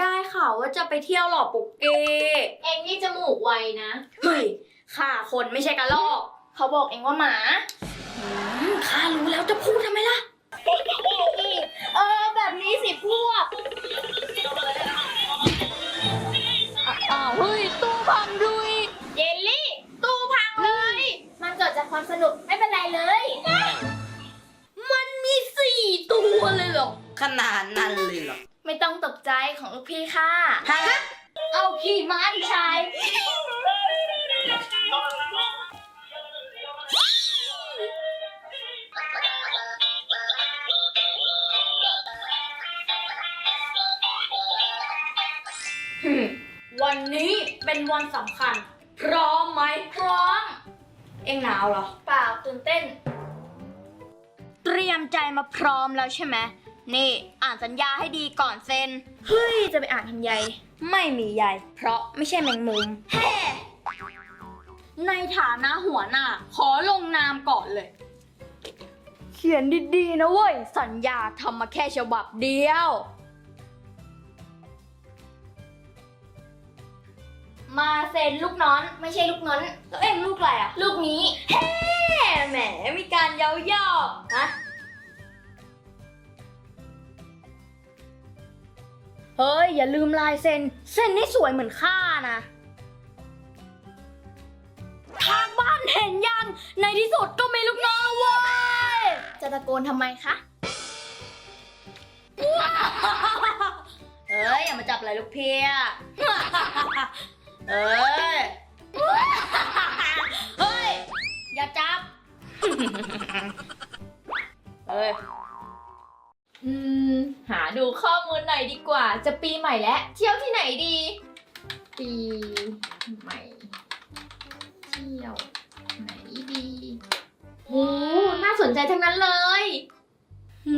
ได้ข่าวว่าจะไปเที่ยวหรอปุกเกเองนี่จมูกไวนะ เฮ้ยข้าคนไม่ใช่กระลอก เขาบอกเองว่าหมาอืมข้ารู้แล้วจะพูดทำไมล่ะ เออ แบบนี้สิพวกอ้าวเฮ้ยตู้พังดุยเยลลี่ ตู้พังเลย มันเกิดจากความสนุกไม่เป็นไรเลย พี่ค่ะฮะเอาขี่ม้าดิชาย วันนี้เป็นวันสำคัญ พร้อมไหมพร้อม เอ็งหนาวเหรอ เปล่าตื่นเต้น เตรียมใจมาพร้อมแล้วใช่ไหม นี่อ่านสัญญาให้ดีก่อนเซ็น เฮ้ย จะไปอ่านทำใยไม่มีใยเพราะไม่ใช่แมงมุม แฮ่ในฐานะหัวหน้า ขอลงนามก่อนเลย เขียนดีๆนะเว้ย สัญญาทำมาแค่ฉบับเดียว มาเซ็นลูกน้อน ไม่ใช่ลูกน้อน แล้วเอ็งลูกอะไรอะลูกนี้ แฮ่แหมมีการเย้ายอกฮะ เฮ้ย อย่าลืมลายเซ็น เซ็นให้สวยเหมือนข้านะทางบ้านเห็นยัง ในที่สุดก็มีลูกน้องแล้วเว้ย จะตะโกนทำไมคะ เอ้ย อย่ามาจับอะไรลูกเพีย เอ้ย เฮ้ย อย่าจับ เอ้ย อืม หาดูข้อมูลหน่อยดีกว่า จะปีใหม่แล้ว เที่ยวที่ไหนดี ปีใหม่ เที่ยวไหนดีโอ้น่าสนใจทั้งนั้นเลย อื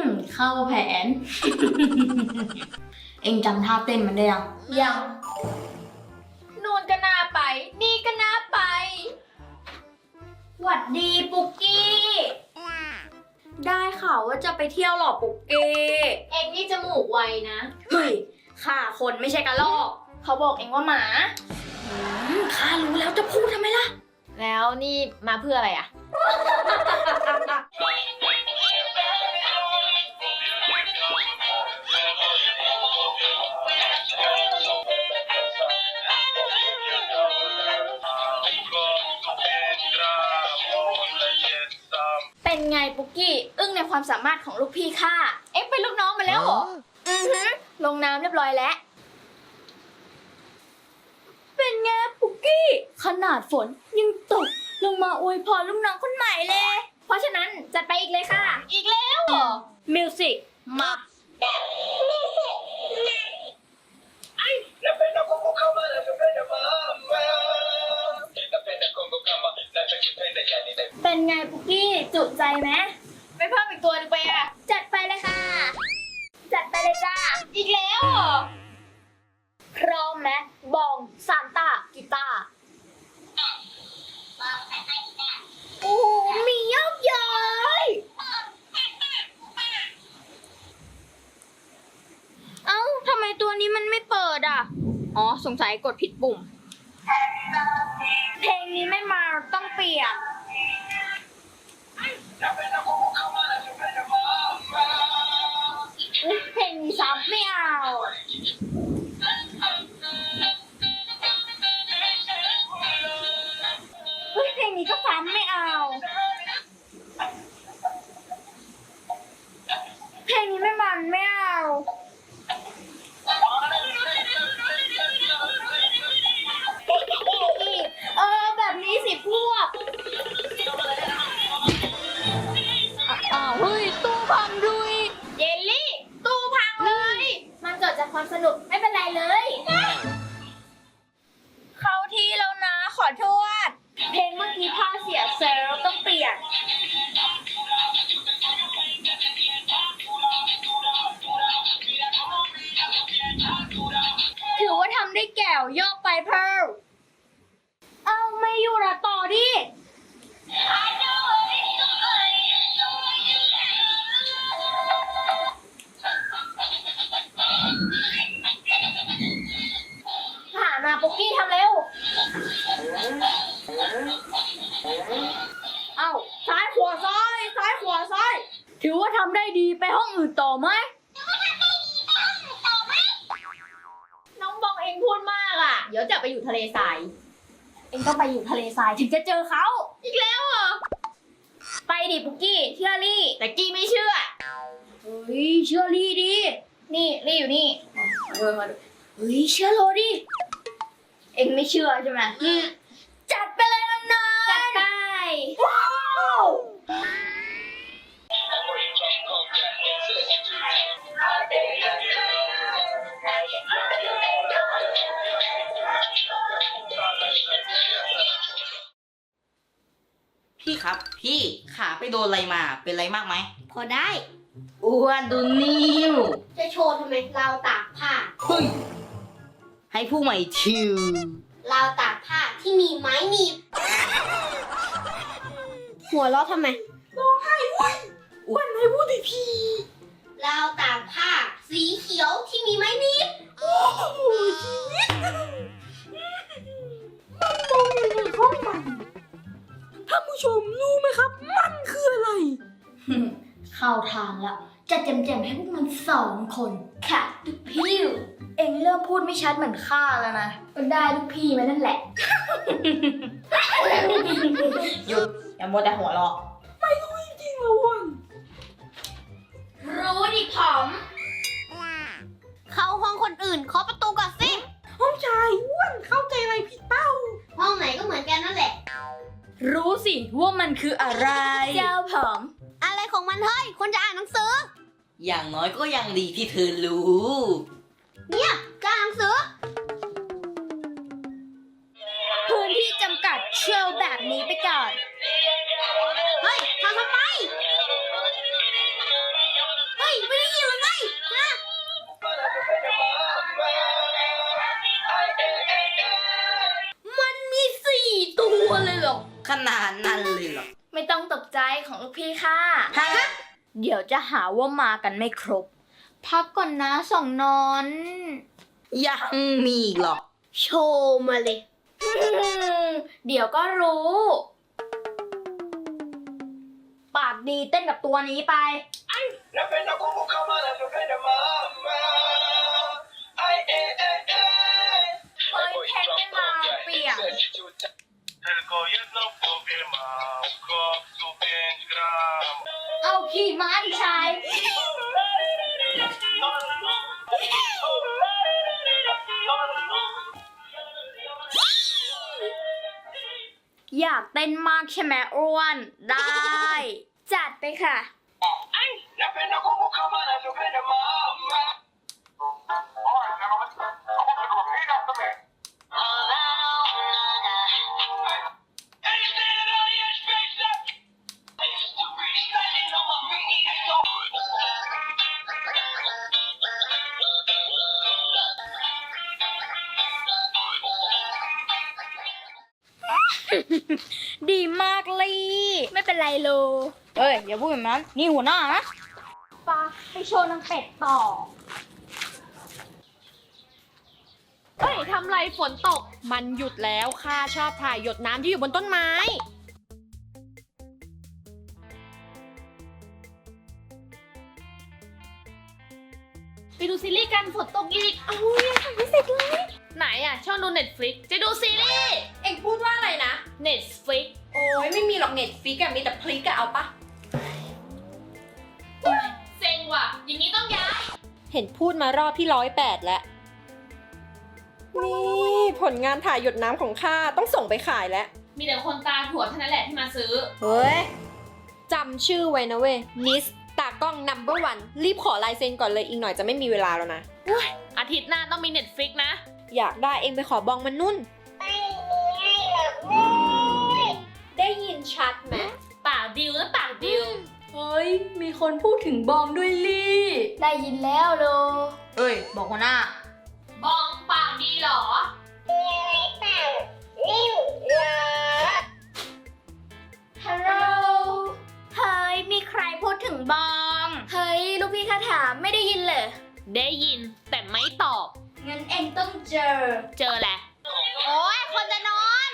ม เข้าแผน เอ็งจำท่าเต้นมันได้ยัง ยัง นู่นก็น่าไป นี่ก็น่าไป หวัดดีปุกกี้ได้ข่าวว่าจะไปเที่ยวหรอปุกกี้เองนี่จมูกไวนะเฮ้ยข้าคนไม่ใช่กระลอก เขาบอกเองว่าหมาอืมข้ารู้แล้วจะพูดทำไมล่ะ แล้วนี่มาเพื่ออะไรอะ สามารถของลูกพี่ข้าเอ็งเป็นลูกน้องมาแล้วเหรอ อือฮึลงน้ำเรียบร้อยแล้ว เป็นไงปุกกี้ ขนาดฝนยังตกลงมาอวยพรลูกน้องคนใหม่เลย เพราะฉะนั้นจัดไปอีกเลยค่ะ อีกแล้วเหรอมิวสิกมา La pena como cama, la pena mama. La pena como cama, la pena ya ni de เป็นไงปุกกี้จุใจไหม ไปเพิ่มอีกตัวหนึงไปอะ จัดไปเลยค่ะ จัดไปเลยจ้า อีกแล้วเหรอพร้อมไหมบองซานต้ากีตาร์โอ้โหมียกย้อยเอ้าทำไมตัวนี้มันไม่เปิดอะ อ๋อ สงสัยกดผิดปุ่ม เพลงนี้ไม่มาต้องเปลี่ยน กี้ทำเร็ว เอ้าซ้ายขวาซ้ายซ้ายขวาซ้าย ถือว่าทำได้ดีไปห้องอื่นต่อไหมน้องบองเองพูดมากอะ เดี๋ยวจะไปอยู่ทะเลทราย เองต้องไปอยู่ทะเลทรายถึงจะเจอเขาอีกแล้วเหรอ ไปดิปุกกี้เชื่อรี่ แต่กี้ไม่เชื่อเฮ้ยเชื่อรี่ดิ นี่รี่อยู่นี่เดินมาดูเฮ้ยเชื่อโรดิ เองไม่เชื่อใช่ไหมจัดไปเลยนะนายจัดไป ว้าวพี่ครับ พี่ขาไปโดนอะไรมาเป็นไรมากไหมพอได้ อ้วนดูนิ้วจะโชว์ทำไมเราวตากผ้า เฮ้ย ให้ผู้ใหม่ชิวเราวตากผ้าที่มีไม้หนีบหัวเราะทำไมอ้วนให้พูดดิพี่เราวตากผ้า สีเขียวที่มีไม้หนีบท่านผู้ชมรู้ไหมครับ มันคืออะไร เข้าทางละจะแจมๆให้พวกมันสองคนค่ะลูกพี่ เอ็งเริ่มพูดไม่ชัดเหมือนข้าแล้วนะก็ได้ลูกพี่มานั่นแหละ หยุดอย่ามัวแต่หัวเราะรู้ดิผอม เข้าห้องคนอื่นเคาะประตูก่อนสิ ห้องชายอ้วนเข้าใจอะไรผิดเป้า ห้องไหนก็เหมือนกันนั่นแหละ รู้สิว่ามันคืออะไร เจ้าผอม อะไรของมันเฮ้ยคนจะอ่านหนังสือ อย่างน้อยก็ยังดีที่เธอรู้ เนี่ยจะอ่านหนังสือ พื้นที่จำกัดเชลแบบนี้ไปก่อน เฮ้ยทำทำไม เฮ้ย ไม่ได้ยินหรือไงฮะมันมีสี่ตัวเลยเหรอ ขนาดนั้นเลยเหรอ ไม่ต้องตกใจของลูกพี่ค่ะ ฮะ เดี๋ยวจะหาว่ามากันไม่ครบ พักก่อนนะสองนอน ยังมีอีกเหรอ โชว์มาเลย เดี๋ยวก็รู้ ปากดีเต้นกับตัวนี้ไป Napenda kuvuka mara napenda mama Ai eh eh eh เฮ้ยแท็กไม่มาเปียก Tylko jedno powiem mam Kopcu 5 gram เอาขี่ม้าดิชา ช่ไหมอ้วน ได้ จัดไปค่ะ Napenda kuvuka mara napenda mama Anything ดีมากเลยไม่เป็นไรโลเอ้ยอย่าพูดแบบนั้น นี่หัวหน้านะปาไปโชว์นางเป็ดต่อ เฮ้ยทำไรฝนตก มันหยุดแล้วข้าชอบถ่ายหยดน้ำที่อยู่บนต้นไม้ ไปดูซีรีส์กันฝนตกอีก เอายังถ่ายไม่เสร็จเลย ไหนอะช่องดู Netflix จะดูซีรีส์ เอ็งพูดว่าอะไรนะ Netflix โอ้ยไม่มีหรอกเน็ตฟิกอะมีแต่พลิกอะเอาปะเซ็งว่ะ อย่างนี้ต้องย้าย เห็นพูดมารอบที่ร้อยแปดแล้ว นี่ผลงานถ่ายหยดน้ำของข้าต้องส่งไปขายแล้ว มีแต่คนตาถั่วเท่านั้นแหละที่มาซื้อ เฮ้ยจำชื่อไว้นะเว้ยนิสตากล้อง number one รีบขอลายเซ็นก่อนเลยอีกหน่อยจะไม่มีเวลาแล้วนะ อาทิตย์หน้าต้องมี Netflix นะ อยากได้เองไปขอบองมันนุ่นได้ยินชัดไหมปากดิวนะปากดิว เฮ้ย มีคนพูดถึงบอมด้วยลี่ ได้ยินแล้วโล เอ้ย บอกหัวหน้า บองปากดีเหรอฮัลโหล เฮ้ย มีใครพูดถึงบอม เฮ้ย ลูกพี่คาถามไม่ได้ยินเลยได้ยินแต่ไม่ตอบ งั้นเองต้องเจอ เจอแหละ Come โอ้ยคนจะนอน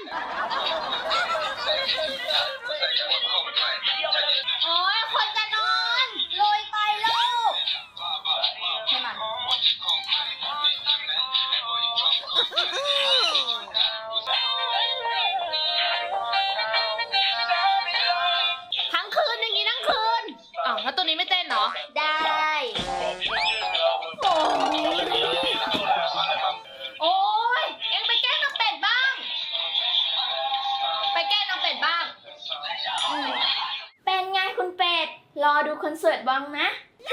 อดูคอนเสิร์ตบ้างนะแท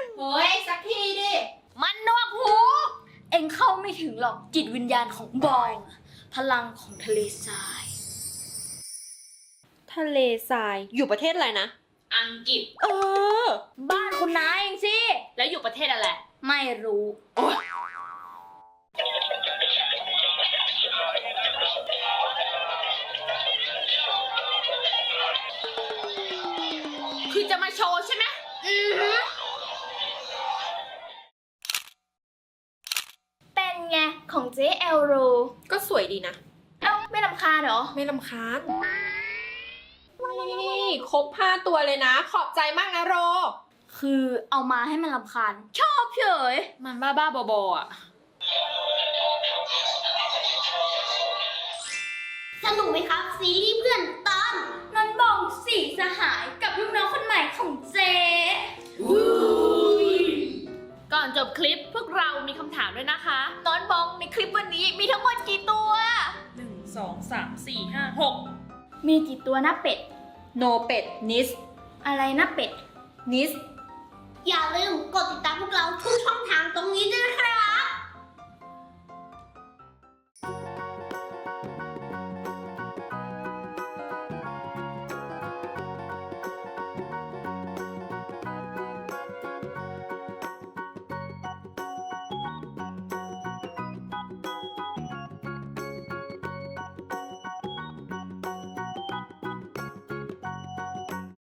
นเฮ้ยสักทีดิ มันนวกหู เอ็งเข้าไม่ถึงหรอกจิตวิญญาณของบอง พลังของทะเลทราย ทะเลทรายอยู่ประเทศอะไรนะ อังกฤษ เออ บ้านคุณน้าเองสิ แล้วอยู่ประเทศอะไร ไม่รู้คือ ไง ของเจ๊เอลโรก็สวยดีนะ เอ้าไม่ลำคาญเหรอ ไม่ลำคาญนี่ครบห้าตัวเลยนะ ขอบใจมากนะโร คือเอามาให้มันลำคาญ ชอบเฉย มันบ้าบ้าๆบอๆอะ สนุกไหมครับ ซีรีส์เพื่อนตอนนนท์บองสี่สห คลิปพวกเรามีคำถามด้วยนะคะน้อนบองในคลิปวันนี้มีทั้งหมดกี่ตัวหนึ่งสองสามสี่ห้าหกมีกี่ตัวนะเป็ด โนเป็ดนิส อะไรนะเป็ด นิส อย่าลืมกดติดตามพวกเราทุกช่องทางตรงนี้ด้วยนะครับ